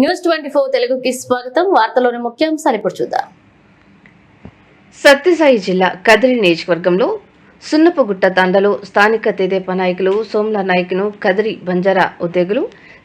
News twenty four తెలుగుకి స్వాగతం. వార్తలోని ముఖ్యాంశాలు ఇప్పుడు చూద్దాం. సత్యసాయి జిల్లా కదిరి నియోజకవర్గంలో సున్నపగుట్ట తండలో స్థానిక తెదేపా నాయకులు సోమ్ల నాయక్ను కదిరి బంజారా ఉద్యోగులు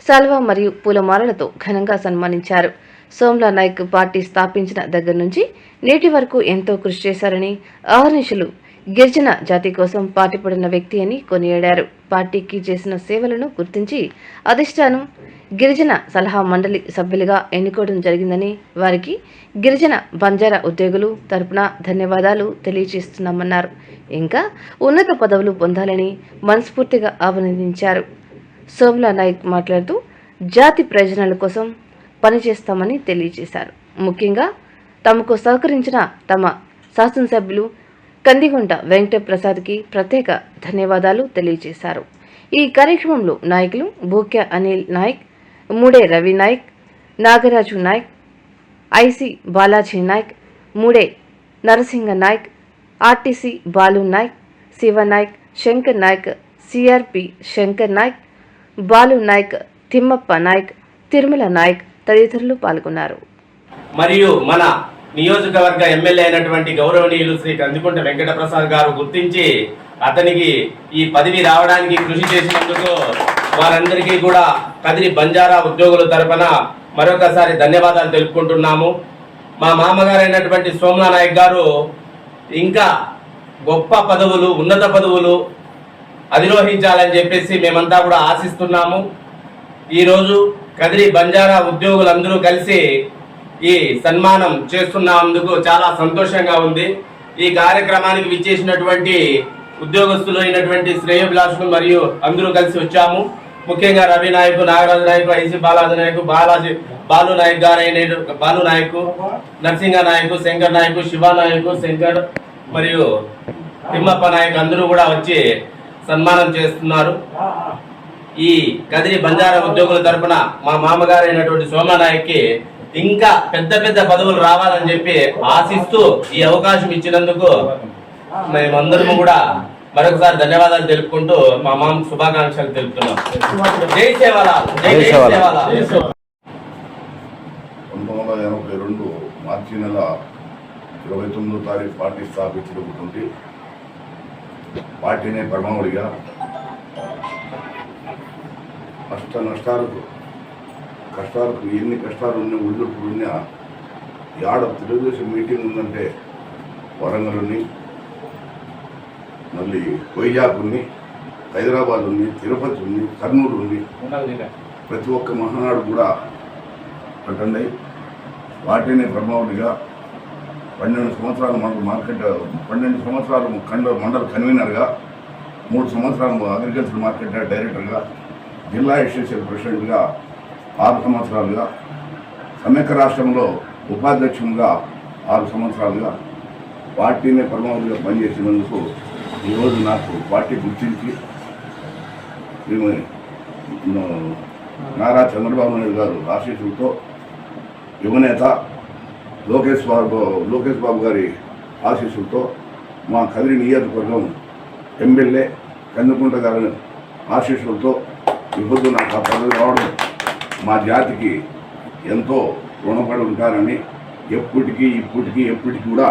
సాల్వా మరియు పూలమాలలతో ఘనంగా సన్మానించారు. సోమ్ల నాయక్ పార్టీ స్థాపించిన దగ్గర నుంచి నేటి వరకు ఎంతో కృషి చేశారని అహర్నిశలు గిరిజన జాతి కోసం పాటుపడిన వ్యక్తి అని కొనియాడారు. పార్టీకి చేసిన సేవలను గుర్తించి అధిష్టానం గిరిజన సలహా మండలి సభ్యులుగా ఎన్నుకోవడం జరిగిందని వారికి గిరిజన బంజారా ఉద్యోగులు తరపున ధన్యవాదాలు తెలియజేస్తున్నామన్నారు. ఇంకా ఉన్నత పదవులు పొందాలని మనస్ఫూర్తిగా అభినందించారు సోమ్లా నాయక్ మాట్లాడుతూ జాతి ప్రయోజనాల కోసం పనిచేస్తామని తెలియజేశారు. ముఖ్యంగా తమకు సహకరించిన తమ శాసనసభ్యులు కందిగుంట వెంకట ప్రసాద్కి ప్రత్యేక ధన్యవాదాలు తెలియజేశారు. ఈ కార్యక్రమంలో నాయకులు Bhukya Anil Nayak Mude Ravi Nayak Nagaraju Nayak IC Balaji Nayak Mude Narasinga Nayak RTC Balu Nayak Shiva Nayak Shankar Nayak CRP Shankar Nayak Balu Nayak Thimmappa Nayak Tirumala Nayak తదితరులు పాల్గొన్నారు. మరియు మన నియోజకవర్గ ఎమ్మెల్యే అయినటువంటి గౌరవనీయులు శ్రీ కందికుంట వెంకటప్రసాద్ గారు గుర్తించి అతనికి ఈ పదవి రావడానికి కృషి చేసినందుకు వారందరికీ కూడా కదిరి బంజారా ఉద్యోగుల తరపున మరొకసారి ధన్యవాదాలు తెలుపుకుంటున్నాము. మా మామగారు అయినటువంటి సోమలా నాయక్ గారు ఇంకా గొప్ప పదవులు ఉన్నత పదవులు అధిరోహించాలని చెప్పేసి మేమంతా కూడా ఆశిస్తున్నాము. ఈరోజు కదిరి బంజారా ఉద్యోగులందరూ కలిసి ఈ సన్మానం చేస్తున్నందుకు చాలా సంతోషంగా ఉంది. ఈ కార్యక్రమానికి విచ్చేసినటువంటి ఉద్యోగస్తులు అయినటువంటి శ్రేయభిలాషులు మరియు అందరూ కలిసి వచ్చాము. ముఖ్యంగా రవి నాయకు నాగరాజు నాయకు ఐసి బాలాజీ నాయకు బాలాజీ బాలు నాయక్ గారు బాలు నాయకు నరసింహ నాయకు శంకర్ నాయకు శివ నాయకు శంకర్ మరియు తిమ్మప్ప నాయక్ అందరూ కూడా వచ్చి సన్మానం చేస్తున్నారు. ఈ కదిరి బంజారా ఉద్యోగుల తరపున మా మామగారు అయినటువంటి సోమానాయక్కి ఇంకా పెద్ద పెద్ద పదవులు రావాలని చెప్పి ఆశిస్తూ ఈ అవకాశం ఇచ్చినందుకు మేమందరము కూడా మరొకసారి ధన్యవాదాలు తెలుపుకుంటూ మా మామ శుభాకాంక్షలు తెలుపుతున్నాం. జై సేవలాల్ జై జై సేవలాల్. పంతొమ్మిది వందల ఎనభై రెండు మార్చి నెల ఇరవై తొమ్మిదో తారీఖు పార్టీ స్థాపించినటువంటి పార్టీనే పరమావడిగా కష్ట నష్టాలకు కష్టాలకు ఎన్ని కష్టాలు ఉన్నా ఒడిదుడుకులు ఉన్నా యాడ తెలుగుదేశం మీటింగ్ ఉందంటే వరంగల్ ఉంది మళ్ళీ వైజాగ్ ఉంది హైదరాబాద్ ఉంది తిరుపతి ఉంది కర్నూలు ఉంది ప్రతి ఒక్క మహానాడు కూడా అటెండ్ అయ్యి వాటిని ప్రభావుడిగా పన్నెండు సంవత్సరాలు మనకు మార్కెట్ పన్నెండు సంవత్సరాలు కండ మండల కన్వీనర్గా మూడు సంవత్సరాలు అగ్రికల్చర్ మార్కెట్ డైరెక్టర్గా జిల్లా ఎస్ఎస్ఎల్ ప్రెసిడెంట్గా ఆరు సంవత్సరాలుగా సమైక్య రాష్ట్రంలో ఉపాధ్యక్షునిగా ఆరు సంవత్సరాలుగా పార్టీని పరమావధిగా పనిచేసినందుకు ఈరోజు నాకు పార్టీ గుర్తించి నారా చంద్రబాబు నాయుడు గారు ఆశీస్సులతో యువనేత లోకేష్ బాబు లోకేష్ బాబు గారి ఆశీస్సులతో మా కదిరి నియోజకవర్గం ఎమ్మెల్యే కందుకుంట గారి ఆశీస్సులతో ఇబ్బంది నాకు ఆ పదవి రావడం మా జాతికి ఎంతో రుణపడి ఉంటారని ఎప్పటికీ ఇప్పటికీ ఎప్పటికీ కూడా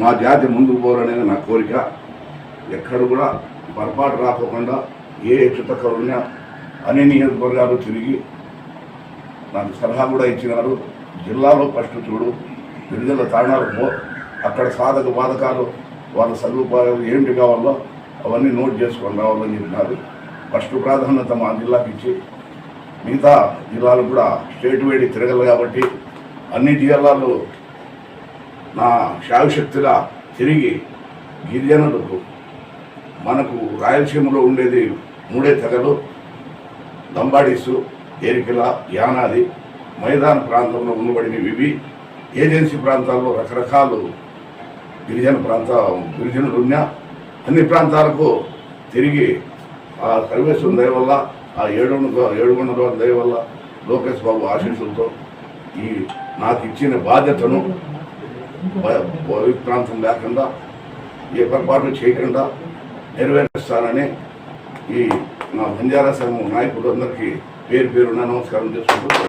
మా జాతి ముందుకు పోవాలనేది నా కోరిక. ఎక్కడ కూడా పొరపాటు రాకోకుండా ఏ చిత్తకరుణ్య అన్ని నియోజకవర్గాలు తిరిగి నాకు సలహా కూడా ఇచ్చినారు. జిల్లాలో ఫస్ట్ చూడు విడుదల తాణాలకు పో అక్కడ సాధక బాధకాలు వాళ్ళ సదుపాయాలు ఏంటి కావాలో అవన్నీ నోట్ చేసుకొని రావాలని చెప్పినారు. ఫస్ట్ ప్రాధాన్యత మా జిల్లాకి ఇచ్చి మిగతా జిల్లాలు కూడా స్టేట్ వేడి తిరగలు కాబట్టి అన్ని జిల్లాలు నా శాయశక్తిగా తిరిగి గిరిజనులకు మనకు రాయలసీమలో ఉండేది మూడే తెగలు దంబాడీసు ఏరికల యానాది మైదాన ప్రాంతంలో ఉండబడినవి ఇవి. ఏజెన్సీ ప్రాంతాల్లో రకరకాలు గిరిజన ప్రాంత గిరిజనులు ఉన్నా అన్ని ప్రాంతాలకు తిరిగి ఆ సర్వేశ్వరం దయ వల్ల ఆ ఏడు ఏడుగుండ దయ వల్ల లోకేష్ బాబు ఆశీస్సులతో ఈ నాకు ఇచ్చిన బాధ్యతను భయ- ప్రాంతం లేకుండా ఏ పొరపాటు చేయకుండా నెరవేరుస్తానని ఈ మా బంజారా సంఘం నాయకులందరికీ పేరు పేరున నమస్కారం చేసుకుంటూ